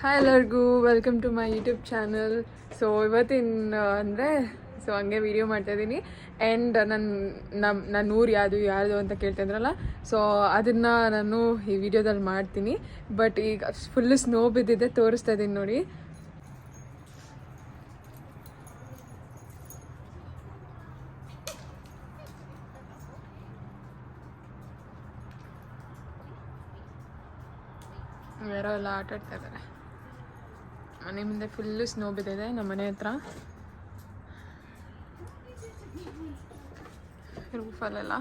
Hi ಎಲ್ಲರಿಗೂ welcome to my YouTube channel so ಇವತ್ತಿನ ಅಂದರೆ ಸೊ ಹಂಗೆ ವಿಡಿಯೋ ಮಾಡ್ತಾಯಿದ್ದೀನಿ ಆ್ಯಂಡ್ ನನ್ನ ನಮ್ಮ ನನ್ನ ಊರು ಯಾವುದು ಯಾವುದು ಅಂತ ಕೇಳ್ತಿದ್ರಲ್ಲ ಸೊ ಅದನ್ನು ನಾನು ಈ ವಿಡಿಯೋದಲ್ಲಿ ಮಾಡ್ತೀನಿ. ಬಟ್ ಈಗ ಫುಲ್ ಸ್ನೋ ಬಿದ್ದಿದೆ, ತೋರಿಸ್ತಾ ಇದ್ದೀನಿ ನೋಡಿ. ಯಾರೋ ಎಲ್ಲ ಆಟ ಆಡ್ತಾ ಇದ್ದಾರೆ. ಮನೆ ಮುಂದೆ ಫುಲ್ಲು ಸ್ನೋ ಬಿದ್ದಿದೆ ನಮ್ಮ ಮನೆ ಹತ್ರ ರೂಫಲ್ಲೆಲ್ಲ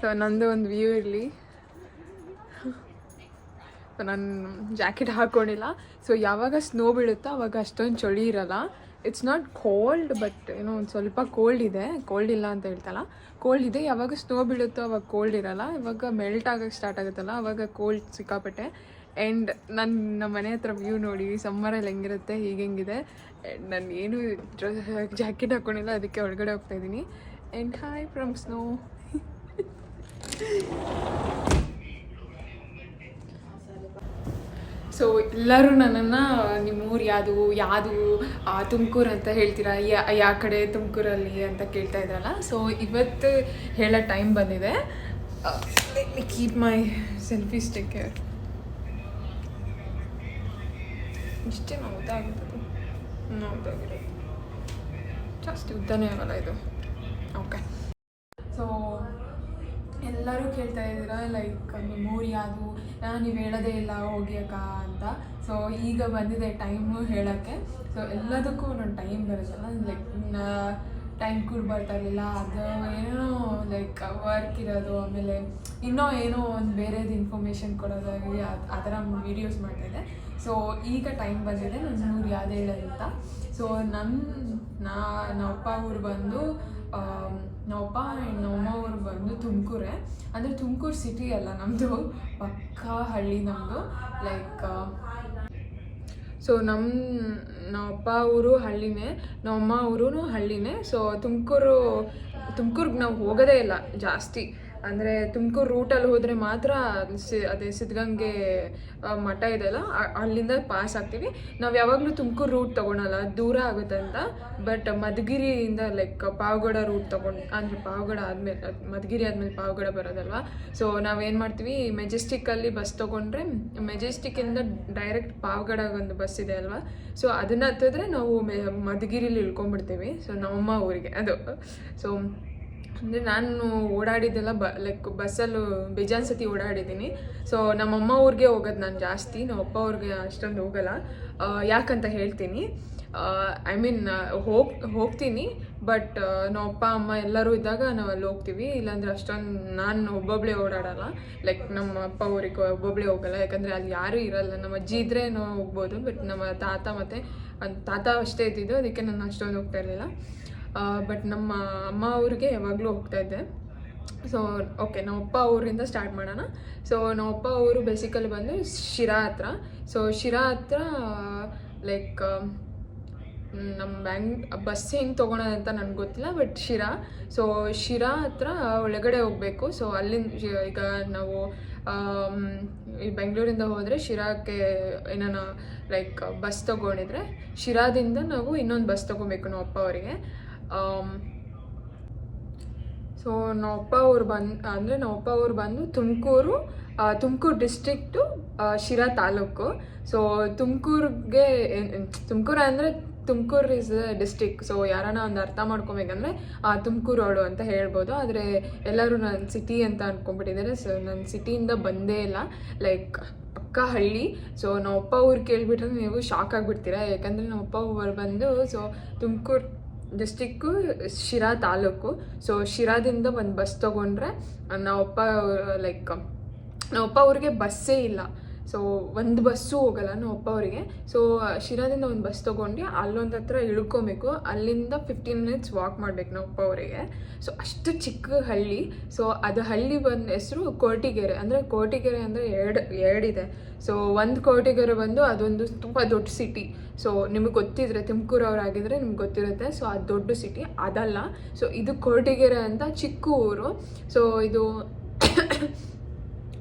ಸೊ ನಂದು ಒಂದು ವ್ಯೂ ಇರಲಿ ಸೊ ನಾನು ಜಾಕೆಟ್ ಹಾಕ್ಕೊಂಡಿಲ್ಲ ಸೊ ಯಾವಾಗ ಸ್ನೋ ಬೀಳುತ್ತೋ ಅವಾಗ ಅಷ್ಟೊಂದು ಚಳಿ ಇರಲ್ಲ ಇಟ್ಸ್ ನಾಟ್ ಕೋಲ್ಡ್ ಬಟ್ ಏನೋ ಒಂದು ಸ್ವಲ್ಪ ಕೋಲ್ಡ್ ಇದೆ ಕೋಲ್ಡ್ ಇಲ್ಲ ಅಂತ ಹೇಳ್ತಲ್ಲ ಕೋಲ್ಡ್ ಇದೆ ಯಾವಾಗ ಸ್ನೋ ಬೀಳುತ್ತೋ ಅವಾಗ ಕೋಲ್ಡ್ ಇರಲ್ಲ ಇವಾಗ ಮೆಲ್ಟ್ ಆಗೋಕ್ಕೆ ಸ್ಟಾರ್ಟ್ ಆಗುತ್ತಲ್ಲ ಅವಾಗ ಕೋಲ್ಡ್ ಸಿಕ್ಕಾಪಟ್ಟೆ ಆ್ಯಂಡ್ ನನ್ನ ನಮ್ಮ ಮನೆ ಹತ್ರ ವ್ಯೂ ನೋಡಿ ಸಮ್ಮರಲ್ಲಿ ಹೆಂಗಿರುತ್ತೆ, ಹೀಗೆ ಹೆಂಗಿದೆ. ಆ್ಯಂಡ್ ನಾನು ಏನು ಜಾಕೆಟ್ ಹಾಕ್ಕೊಂಡಿಲ್ಲ ಅದಕ್ಕೆ ಒಳಗಡೆ ಹೋಗ್ತಾ ಇದ್ದೀನಿ. And hi from snow so ಎಲ್ಲರೂ ನನ್ನನ್ನು ನಿಮ್ಮ ಊರು ಯಾವುದು ಯಾವುದು ತುಮಕೂರು ಅಂತ ಹೇಳ್ತೀರಾ, ಯಾ ಯಾವ ಕಡೆ ತುಮಕೂರಲ್ಲಿ ಅಂತ ಕೇಳ್ತಾ ಇದ್ರಲ್ಲ. ಸೊ ಇವತ್ತು ಹೇಳೋ ಟೈಮ್ ಬಂದಿದೆ. ಕೀಪ್ ಮೈ ಸೆಲ್ಫಿ ಸ್ಟಿಕ್ ಇಷ್ಟೇ ಉದ್ದಾಗಿರೋದು ಉದ್ದಾಗಿರೋದು ಜಾಸ್ತಿ ಉದ್ದನೇ ಆಗಲ್ಲ ಇದು ಓಕೆ ಸೊ ಎಲ್ಲರೂ ಕೇಳ್ತಾ ಇದ್ದೀರ? ಲೈಕ್ ನಿಮ್ಮ ಅದು ನೀವು ಹೇಳೋದೇ ಇಲ್ಲ ಹೋಗಿ ಅಂತ. ಸೊ ಈಗ ಬಂದಿದೆ ಟೈಮು ಹೇಳೋಕ್ಕೆ. ಸೊ ಎಲ್ಲದಕ್ಕೂ ಒಂದೊಂದು ಟೈಮ್ ಬರುತ್ತಲ್ಲ. ಲೈಕ್ ಟೈಮ್ ಕೂಡ ಬರ್ತಾ ಇರಲಿಲ್ಲ. ಅದು ಏನೋ ಲೈಕ್ ವರ್ಕ್ ಇರೋದು, ಆಮೇಲೆ ಇನ್ನೂ ಏನೋ ಒಂದು ಬೇರೆದು ಇನ್ಫಾರ್ಮೇಷನ್ ಕೊಡೋದಾಗಿ ಆ ಥರ ವೀಡಿಯೋಸ್ ಮಾಡ್ತಾಯಿದ್ದೆ ಸೊ ಈಗ ಟೈಮ್ ಬಂದಿದೆ ನನ್ನ ಊರು ಅಂತ ಸೊ ನನ್ನ ನಾ ನಮ್ಮಪ್ಪ ಊರು ಬಂದು ನಮ್ಮಪ್ಪ ಆ್ಯಂಡ್ ನಮ್ಮಮ್ಮ ಊರು ಬಂದು ತುಮಕೂರೇ. ಅಂದರೆ ತುಮಕೂರು ಸಿಟಿ ಅಲ್ಲ ನಮ್ಮದು ಪಕ್ಕ ಹಳ್ಳಿ ನಮ್ಮದು ಲೈಕ್ ಸೊ ನಮ್ಮ ನಮ್ಮಪ್ಪ ಊರು ಹಳ್ಳಿನೇ ನಮ್ಮಮ್ಮ ಊರು ಹಳ್ಳಿನೇ. ಸೊ ತುಮಕೂರು, ತುಮಕೂರ್ಗೆ ನಾವು ಹೋಗೋದೇ ಇಲ್ಲ ಜಾಸ್ತಿ. ಅಂದರೆ ತುಮಕೂರು ರೂಟಲ್ಲಿ ಹೋದರೆ ಮಾತ್ರ ಸಿ, ಅದೇ ಸಿದ್ಧಗಂಗೆ ಮಠ ಇದೆಯಲ್ಲ ಅಲ್ಲ ಅಲ್ಲಿಂದ ಪಾಸ್ ಆಗ್ತೀವಿ. ನಾವು ಯಾವಾಗಲೂ ತುಮಕೂರು ರೂಟ್ ತೊಗೊಳಲ್ಲ ದೂರ ಆಗುತ್ತೆ ಅಂತ. ಬಟ್ ಮಧುಗಿರಿಯಿಂದ ಲೈಕ್ ಪಾವಗಡ ರೂಟ್ ತೊಗೊಂಡು, ಅಂದರೆ ಪಾವಗಡ ಆದಮೇಲೆ, ಮಧುಗಿರಿ ಆದಮೇಲೆ ಪಾವಗಡ ಬರೋದಲ್ವಾ? ಸೊ ನಾವೇನು ಮಾಡ್ತೀವಿ ಮೆಜೆಸ್ಟಿಕ್ಕಲ್ಲಿ ಬಸ್ ತೊಗೊಂಡ್ರೆ ಮೆಜೆಸ್ಟಿಕ್ಕಿಂದ ಡೈರೆಕ್ಟ್ ಪಾವಗಡಗೊಂದು ಬಸ್ ಇದೆ ಅಲ್ವಾ? ಸೊ ಅದನ್ನು ಹತ್ತಿದ್ರೆ ನಾವು ಮೆ, ಮಧುಗಿರಿಲಿ ಇಳ್ಕೊಂಡ್ಬಿಡ್ತೀವಿ. ಸೊ ನಮ್ಮಮ್ಮ ಊರಿಗೆ, ಅದು. ಸೊ ಅಂದರೆ ನಾನು ಓಡಾಡಿದ್ದೆಲ್ಲ ಬ ಲೈಕ್ ಬಸ್ಸಲ್ಲೂ ಬೇಜಾನ್ ಸತಿ ಓಡಾಡಿದ್ದೀನಿ. ಸೊ ನಮ್ಮಮ್ಮ ಊರಿಗೆ ಹೋಗೋದು ನಾನು ಜಾಸ್ತಿ ನಮ್ಮ ಅಪ್ಪ ಅವ್ರಿಗೆ ಅಷ್ಟೊಂದು ಹೋಗಲ್ಲ. ಯಾಕಂತ ಹೇಳ್ತೀನಿ. ಐ ಮೀನ್ ಹೋಗ್, ಹೋಗ್ತೀನಿ ಬಟ್ ನಮ್ಮ ಅಪ್ಪ ಅಮ್ಮ ಎಲ್ಲರೂ ಇದ್ದಾಗ ನಾವು ಅಲ್ಲಿ ಹೋಗ್ತೀವಿ. ಇಲ್ಲಾಂದ್ರೆ ಅಷ್ಟೊಂದು ನಾನು ಒಬ್ಬೊಬ್ಬಳೇ ಓಡಾಡಲ್ಲ. ಲೈಕ್ ನಮ್ಮ ಅಪ್ಪ ಊರಿಗೆ ಒಬ್ಬೊಬ್ಬಳೇ ಹೋಗಲ್ಲ. ಯಾಕಂದರೆ ಅಲ್ಲಿ ಯಾರೂ ಇರಲ್ಲ. ನಮ್ಮ ಅಜ್ಜಿ ಇದ್ದರೆ ನಾವು ಹೋಗ್ಬೋದು ಬಟ್ ನಮ್ಮ ತಾತ ಮತ್ತು ತಾತ ಅಷ್ಟೇ ಇದ್ದಿದ್ದು, ಅದಕ್ಕೆ ನಾನು ಅಷ್ಟೊಂದು ಹೋಗ್ತಾ ಇರಲಿಲ್ಲ. ಬಟ್ ನಮ್ಮ ಅಮ್ಮ ಅವ್ರಿಗೆ ಯಾವಾಗಲೂ ಹೋಗ್ತಾ ಇದ್ದೆ. ಸೊ ಓಕೆ ನಮ್ಮಪ್ಪ ಅವರಿಂದ ಸ್ಟಾರ್ಟ್ ಮಾಡೋಣ. ಸೊ ನಮ್ಮಪ್ಪ ಅವರು ಬೇಸಿಕಲಿ ಬಂದು ಶಿರಾ ಹತ್ರ. ಸೊ ಶಿರಾ ಹತ್ರ ಲೈಕ್ ನಮ್ಮ ಬ್ಯಾಂಗ್ ಬಸ್ ಹೆಂಗೆ ತೊಗೊಳೋದು ಅಂತ ನನಗೆ ಗೊತ್ತಿಲ್ಲ ಬಟ್ ಶಿರಾ. ಸೊ ಶಿರಾ ಹತ್ರ ಒಳಗಡೆ ಹೋಗಬೇಕು. ಸೊ ಅಲ್ಲಿಂದ ಈಗ ನಾವು ಆಮ್, ಈ ಬೆಂಗಳೂರಿಂದ ಹೋದರೆ ಶಿರಾಕ್ಕೆ ಏನಾನ ಲೈಕ್ ಬಸ್ ತೊಗೊಂಡಿದ್ರೆ ಶಿರಾದಿಂದ ನಾವು ಇನ್ನೊಂದು ಬಸ್ ತೊಗೋಬೇಕು ನಮ್ಮ ಅಪ್ಪ ಅವರಿಗೆ. ಸೊ ನಮ್ಮಪ್ಪ ಅವ್ರು ಬಂದು, ಅಂದರೆ ನಮ್ಮಪ್ಪ ಅವ್ರು ಬಂದು ತುಮಕೂರು ತುಮಕೂರು ಡಿಸ್ಟ್ರಿಕ್ಟು ಶಿರಾ ತಾಲೂಕು. ಸೊ ತುಮಕೂರಿಗೆ ತುಮಕೂರು ಅಂದರೆ ತುಮಕೂರು ಇಸ್ ಡಿಸ್ಟಿಕ್ ಸೊ ಯಾರನ್ನ ಒಂದು ಅರ್ಥ ಮಾಡ್ಕೊಬೇಕಂದ್ರೆ ತುಮಕೂರು ಅವಳು ಅಂತ ಹೇಳ್ಬೋದು. ಆದರೆ, ಎಲ್ಲರೂ ನನ್ನ ಸಿಟಿ ಅಂತ ಅಂದ್ಕೊಂಡ್ಬಿಟ್ಟಿದ್ದಾರೆ ಸೊ ನನ್ನ ಸಿಟಿಯಿಂದ ಬಂದೇ ಇಲ್ಲ. ಲೈಕ್ ಪಕ್ಕ ಹಳ್ಳಿ ಸೊ ನಮ್ಮಪ್ಪ ಅವ್ರು ಕೇಳಿಬಿಟ್ರೆ ನೀವು ಶಾಕ್ ಆಗಿಬಿಡ್ತೀರಾ? ಯಾಕಂದರೆ ನಮ್ಮಪ್ಪ ಊರು ಬಂದು so Tumakuru district Sira taluk. So ಶಿರಾದಿಂದ ಒಂದು ಬಸ್ ತೊಗೊಂಡ್ರೆ ನಾವಪ್ಪ ಲೈಕ್ ನಾವಪ್ಪ ಅವ್ರಿಗೆ ಬಸ್ಸೇ ಇಲ್ಲ. ಸೊ ಒಂದು ಬಸ್ಸು ಹೋಗಲ್ಲ ಒಪ್ಪವರಿಗೆ. ಅವರಿಗೆ ಸೊ ಶಿರಾದಿಂದ ಒಂದು ಬಸ್ ತೊಗೊಂಡು ಅಲ್ಲೊಂದು ಹತ್ರ ಇಳ್ಕೊಬೇಕು. ಅಲ್ಲಿಂದ ಫಿಫ್ಟೀನ್ ಮಿನಿಟ್ಸ್ ವಾಕ್ ಮಾಡ್ಬೇಕು ಅಪ್ಪ ಅವರಿಗೆ ಸೊ ಅಷ್ಟು ಚಿಕ್ಕ ಹಳ್ಳಿ. ಸೊ ಅದು ಹಳ್ಳಿ ಬಂದ ಹೆಸರು ಕೋಟಿಗೆರೆ. ಅಂದರೆ ಕೋಟಿಗೆರೆ ಅಂದರೆ ಎರಡು, ಎರಡಿದೆ. ಸೊ ಒಂದು ಕೋಟಿಗೆರೆ ಬಂದು ಅದೊಂದು ತುಂಬ ದೊಡ್ಡ ಸಿಟಿ ಸೊ ನಿಮಗೆ ಗೊತ್ತಿದ್ರೆ ತುಮಕೂರವರಾಗಿದ್ದರೆ ನಿಮ್ಗೆ ಗೊತ್ತಿರುತ್ತೆ. ಸೊ ಅದು ದೊಡ್ಡ ಸಿಟಿ ಅದಲ್ಲ. ಸೊ ಇದು ಕೋಟಿಗೆರೆ ಅಂತ ಚಿಕ್ಕ ಊರು. ಸೊ ಇದು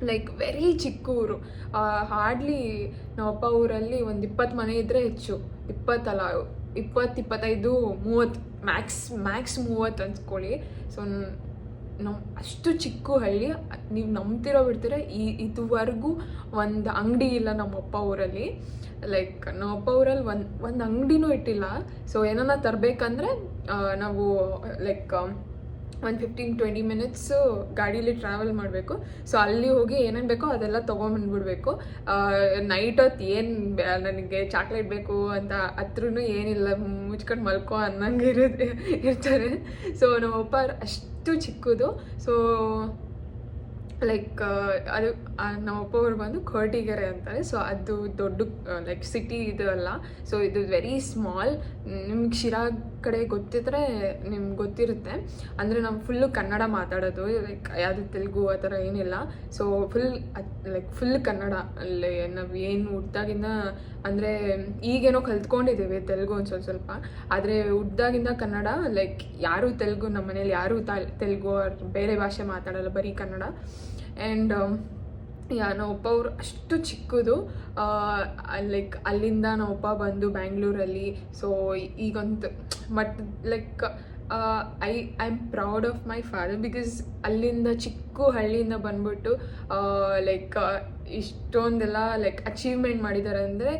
ಲೈಕ್ ವೆರಿ ಚಿಕ್ಕ ಊರು ಹಾರ್ಡ್ಲಿ ನಮ್ಮಪ್ಪ ಊರಲ್ಲಿ ಒಂದು ಇಪ್ಪತ್ತು ಮನೆ ಇದ್ದರೆ ಹೆಚ್ಚು. ಇಪ್ಪತ್ತಲ್ಲ, ಇಪ್ಪತ್ತು, ಇಪ್ಪತ್ತೈದು, ಮೂವತ್ತು ಮ್ಯಾಕ್ಸ್ ಮ್ಯಾಕ್ಸ್ ಮೂವತ್ತು ಅನ್ಸ್ಕೊಳ್ಳಿ ಸೊ ನಮ್ಮ ಅಷ್ಟು ಚಿಕ್ಕ ಹಳ್ಳಿ. ನೀವು ನಂಬ್ತಿರೋ ಬಿಡ್ತೀರ. ಈ, ಇದುವರೆಗೂ ಒಂದು ಅಂಗಡಿ ಇಲ್ಲ ನಮ್ಮಪ್ಪ ಊರಲ್ಲಿ ಲೈಕ್ ನಮ್ಮಪ್ಪ ಊರಲ್ಲಿ ಒಂದು ಒಂದು ಅಂಗಡಿನೂ ಇಟ್ಟಿಲ್ಲ. ಸೊ ಏನನ್ನ ತರಬೇಕಂದ್ರೆ ನಾವು ಲೈಕ್ ಒಂದು ಫಿಫ್ಟೀನ್ ಟ್ವೆಂಟಿ ಮಿನಿಟ್ಸು ಗಾಡೀಲಿ ಟ್ರಾವೆಲ್ ಮಾಡಬೇಕು. ಸೊ ಅಲ್ಲಿ ಹೋಗಿ ಏನೇನು ಬೇಕೋ ಅದೆಲ್ಲ ತೊಗೊಂಬಂದ್ಬಿಡ್ಬೇಕು. ನೈಟ್ ಹೊತ್ತು ಏನು ನನಗೆ ಚಾಕ್ಲೇಟ್ ಬೇಕು ಅಂತ ಹತ್ರೂ ಏನಿಲ್ಲ, ಮುಚ್ಕೊಂಡು ಮಲ್ಕೋ ಅನ್ನಂಗೆ ಇರೋದು, ಇರ್ತಾರೆ. ಸೊ ನಮ್ಮಪ್ಪ ಅಷ್ಟು ಚಿಕ್ಕದು. ಸೊ ಲೈಕ್ ಅದು ನಮ್ಮ ಅಪ್ಪ ಅವರು ಬಂದು ಕೋಟಿಗೆರೆ ಅಂತಾರೆ. ಸೊ ಅದು ದೊಡ್ಡ ಲೈಕ್ ಸಿಟಿ ಇದು ಅಲ್ಲ. ಸೊ ಇದು ವೆರಿ ಸ್ಮಾಲ್ ನಿಮ್ಗೆ ಶಿರಾ ಕಡೆ ಗೊತ್ತಿದ್ರೆ ನಿಮ್ಗೆ ಗೊತ್ತಿರುತ್ತೆ. ಅಂದರೆ ನಾವು ಫುಲ್ಲು ಕನ್ನಡ ಮಾತಾಡೋದು ಲೈಕ್ ಯಾವುದು ತೆಲುಗು ಆ ಥರ ಏನಿಲ್ಲ. So full like full Kannada. ಅಲ್ಲಿ ನಾವು ಏನು ಹುಟ್ದಾಗಿಂದ ಅಂದರೆ ಈಗೇನೋ ಕಲ್ತ್ಕೊಂಡಿದ್ದೀವಿ ತೆಲುಗು ಒಂದು ಸ್ವಲ್ಪ ಸ್ವಲ್ಪ. ಆದರೆ ಹುಟ್ದಾಗಿಂದ ಕನ್ನಡ ಲೈಕ್ ಯಾರೂ ತೆಲುಗು ನಮ್ಮ ಮನೇಲಿ ಯಾರೂ ತೆಲುಗು, ಬೇರೆ ಭಾಷೆ ಮಾತಾಡಲ್ಲ, ಬರೀ ಕನ್ನಡ. ಆ್ಯಂಡ್ ಯಾ ನಮ್ಮಪ್ಪ ಅವರು ಅಷ್ಟು ಚಿಕ್ಕದು. ಲೈಕ್ ಅಲ್ಲಿಂದ ನಮ್ಮಪ್ಪ ಬಂದು ಬ್ಯಾಂಗ್ಳೂರಲ್ಲಿ so ಈಗಂತ, but like I I am proud of my father because ಅಲ್ಲಿಂದ, ಚಿಕ್ಕ ಹಳ್ಳಿಯಿಂದ ಬಂದ್ಬಿಟ್ಟು ಲೈಕ್ ಇಷ್ಟೊಂದೆಲ್ಲ ಲೈಕ್ ಅಚೀವ್ಮೆಂಟ್ ಮಾಡಿದ್ದಾರೆ ಅಂದರೆ